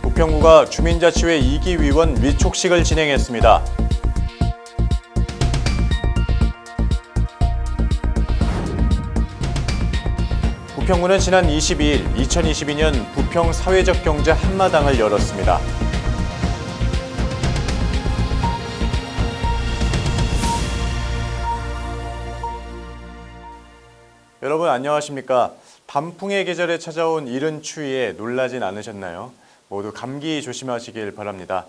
부평구가 주민자치회 2기 위원 위촉식을 진행했습니다. 부평구는 지난 22일 2022년 부평 사회적 경제 한마당을 열었습니다. 여러분 안녕하십니까? 단풍의 계절에 찾아온 이른 추위에 놀라진 않으셨나요? 모두 감기 조심하시길 바랍니다.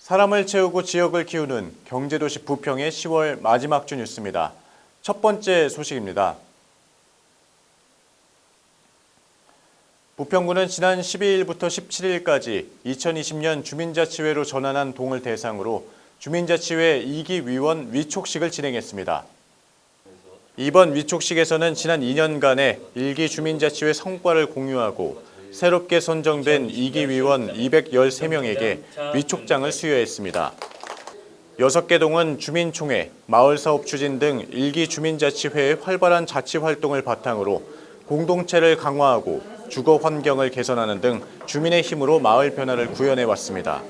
사람을 채우고 지역을 키우는 경제도시 부평의 10월 마지막 주 뉴스입니다. 첫 번째 소식입니다. 부평구는 지난 12일부터 17일까지 2020년 주민자치회로 전환한 동을 대상으로 주민자치회 2기 위원 위촉식을 진행했습니다. 이번 위촉식에서는 지난 2년간의 일기 주민자치회 성과를 공유하고 새롭게 선정된 2기 위원 213명에게 위촉장을 수여했습니다. 6개 동은 주민총회, 마을사업 추진 등 일기 주민자치회의 활발한 자치 활동을 바탕으로 공동체를 강화하고 주거 환경을 개선하는 등 주민의 힘으로 마을 변화를 구현해 왔습니다.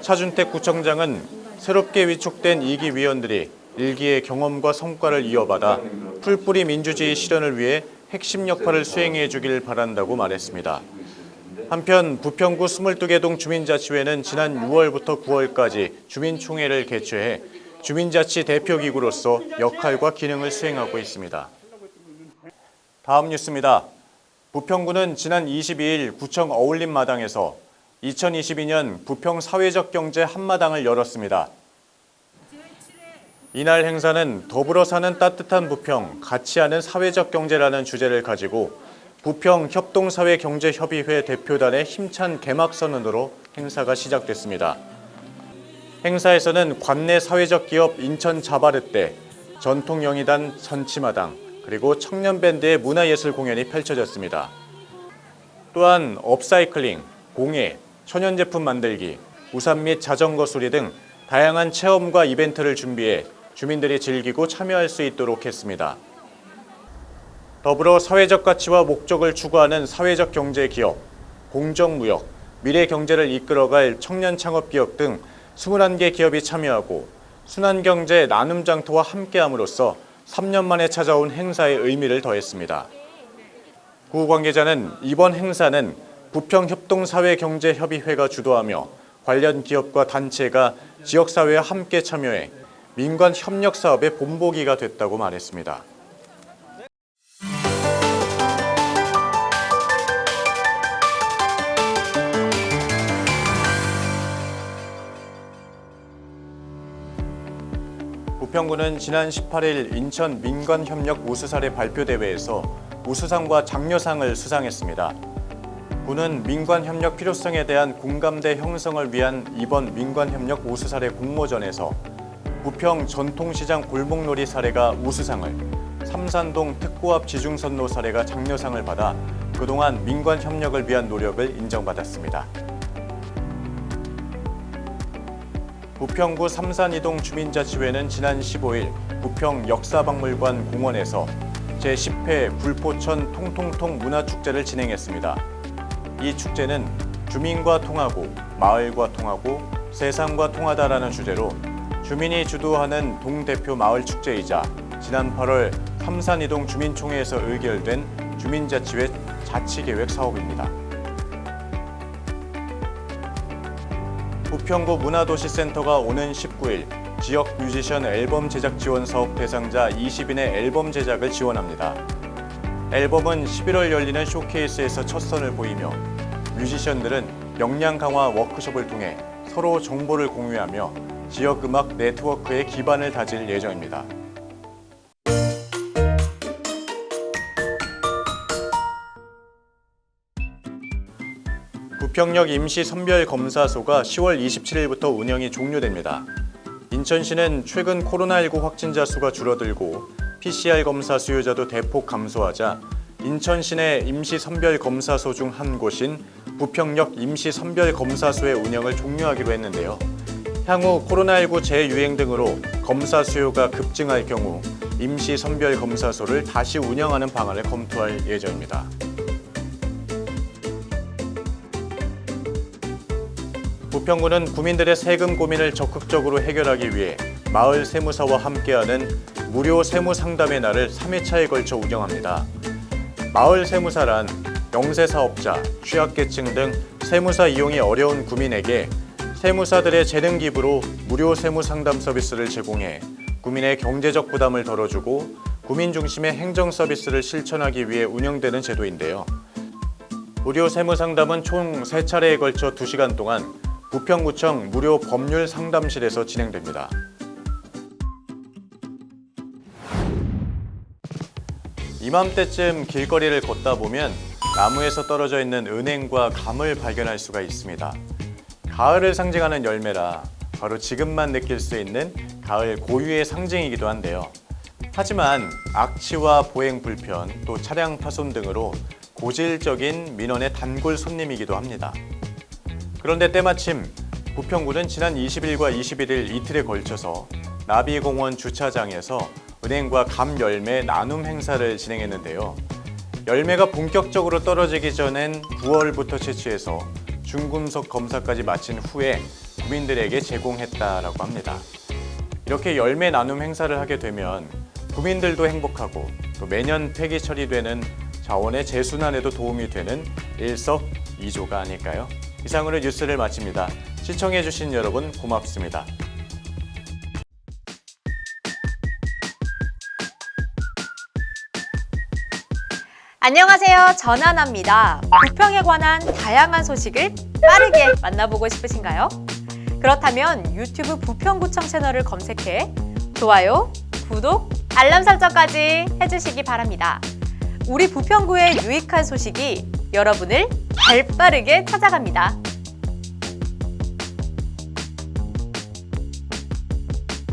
차준택 구청장은 새롭게 위촉된 2기 위원들이 일기의 경험과 성과를 이어받아 풀뿌리 민주주의 실현을 위해 핵심 역할을 수행해 주길 바란다고 말했습니다. 한편 부평구 22개 동 주민자치회는 지난 6월부터 9월까지 주민총회를 개최해 주민자치 대표기구로서 역할과 기능을 수행하고 있습니다. 다음 뉴스입니다. 부평구는 지난 22일 구청 어울림마당에서 2022년 부평 사회적 경제 한마당을 열었습니다. 이날 행사는 더불어 사는 따뜻한 부평, 같이 하는 사회적 경제라는 주제를 가지고 부평 협동사회경제협의회 대표단의 힘찬 개막 선언으로 행사가 시작됐습니다. 행사에서는 관내 사회적 기업 인천 자바르떼, 전통영희단 전치마당, 그리고 청년밴드의 문화예술 공연이 펼쳐졌습니다. 또한 업사이클링, 공예, 천연제품 만들기, 우산 및 자전거 수리 등 다양한 체험과 이벤트를 준비해 주민들이 즐기고 참여할 수 있도록 했습니다. 더불어 사회적 가치와 목적을 추구하는 사회적 경제 기업, 공정무역, 미래 경제를 이끌어갈 청년 창업 기업 등 21개 기업이 참여하고 순환경제 나눔 장터와 함께함으로써 3년 만에 찾아온 행사의 의미를 더했습니다. 구 관계자는 이번 행사는 부평협동사회경제협의회가 주도하며 관련 기업과 단체가 지역사회와 함께 참여해 민관 협력 사업의 본보기가 됐다고 말했습니다. 부평구는 지난 18일 인천 민관협력 우수사례 발표대회에서 우수상과 장려상을 수상했습니다. 군은 민관협력 필요성에 대한 공감대 형성을 위한 이번 민관협력 우수사례 공모전에서 부평 전통시장 골목놀이 사례가 우수상을, 삼산동 특고압 지중선로 사례가 장려상을 받아 그동안 민관 협력을 위한 노력을 인정받았습니다. 부평구 삼산이동 주민자치회는 지난 15일 부평 역사박물관 공원에서 제10회 불포천 통통통 문화축제를 진행했습니다. 이 축제는 주민과 통하고 마을과 통하고 세상과 통하다라는 주제로 주민이 주도하는 동대표 마을 축제이자 지난 8월 삼산이동 주민총회에서 의결된 주민자치회 자치계획 사업입니다. 부평구 문화도시센터가 오는 19일 지역 뮤지션 앨범 제작 지원 사업 대상자 20인의 앨범 제작을 지원합니다. 앨범은 11월 열리는 쇼케이스에서 첫 선을 보이며 뮤지션들은 역량 강화 워크숍을 통해 서로 정보를 공유하며 지역 음악 네트워크의 기반을 다질 예정입니다. 부평역 임시선별검사소가 10월 27일부터 운영이 종료됩니다. 인천시는 최근 코로나19 확진자 수가 줄어들고 PCR 검사 수요자도 대폭 감소하자 인천 시 내 임시선별검사소 중 한 곳인 부평역 임시선별검사소의 운영을 종료하기로 했는데요. 향후 코로나19 재유행 등으로 검사 수요가 급증할 경우 임시 선별 검사소를 다시 운영하는 방안을 검토할 예정입니다. 부평구는 구민들의 세금 고민을 적극적으로 해결하기 위해 마을 세무사와 함께하는 무료 세무 상담의 날을 3회차에 걸쳐 운영합니다. 마을 세무사란 영세 사업자, 취약계층 등 세무사 이용이 어려운 구민에게 세무사들의 재능 기부로 무료 세무 상담 서비스를 제공해 구민의 경제적 부담을 덜어주고 구민 중심의 행정 서비스를 실천하기 위해 운영되는 제도인데요. 무료 세무 상담은 총 3차례에 걸쳐 2시간 동안 부평구청 무료 법률 상담실에서 진행됩니다. 이맘때쯤 길거리를 걷다 보면 나무에서 떨어져 있는 은행과 감을 발견할 수가 있습니다. 가을을 상징하는 열매라 바로 지금만 느낄 수 있는 가을 고유의 상징이기도 한데요. 하지만 악취와 보행 불편, 또 차량 파손 등으로 고질적인 민원의 단골 손님이기도 합니다. 그런데 때마침 부평구는 지난 20일과 21일 이틀에 걸쳐서 나비공원 주차장에서 은행과 감 열매 나눔 행사를 진행했는데요. 열매가 본격적으로 떨어지기 전엔 9월부터 채취해서 중금속 검사까지 마친 후에 구민들에게 제공했다라고 합니다. 이렇게 열매 나눔 행사를 하게 되면 구민들도 행복하고 또 매년 폐기 처리되는 자원의 재순환에도 도움이 되는 일석이조가 아닐까요? 이상으로 뉴스를 마칩니다. 시청해주신 여러분 고맙습니다. 안녕하세요. 전하나입니다. 부평에 관한 다양한 소식을 빠르게 만나보고 싶으신가요? 그렇다면 유튜브 부평구청 채널을 검색해 좋아요, 구독, 알람 설정까지 해주시기 바랍니다. 우리 부평구의 유익한 소식이 여러분을 발 빠르게 찾아갑니다.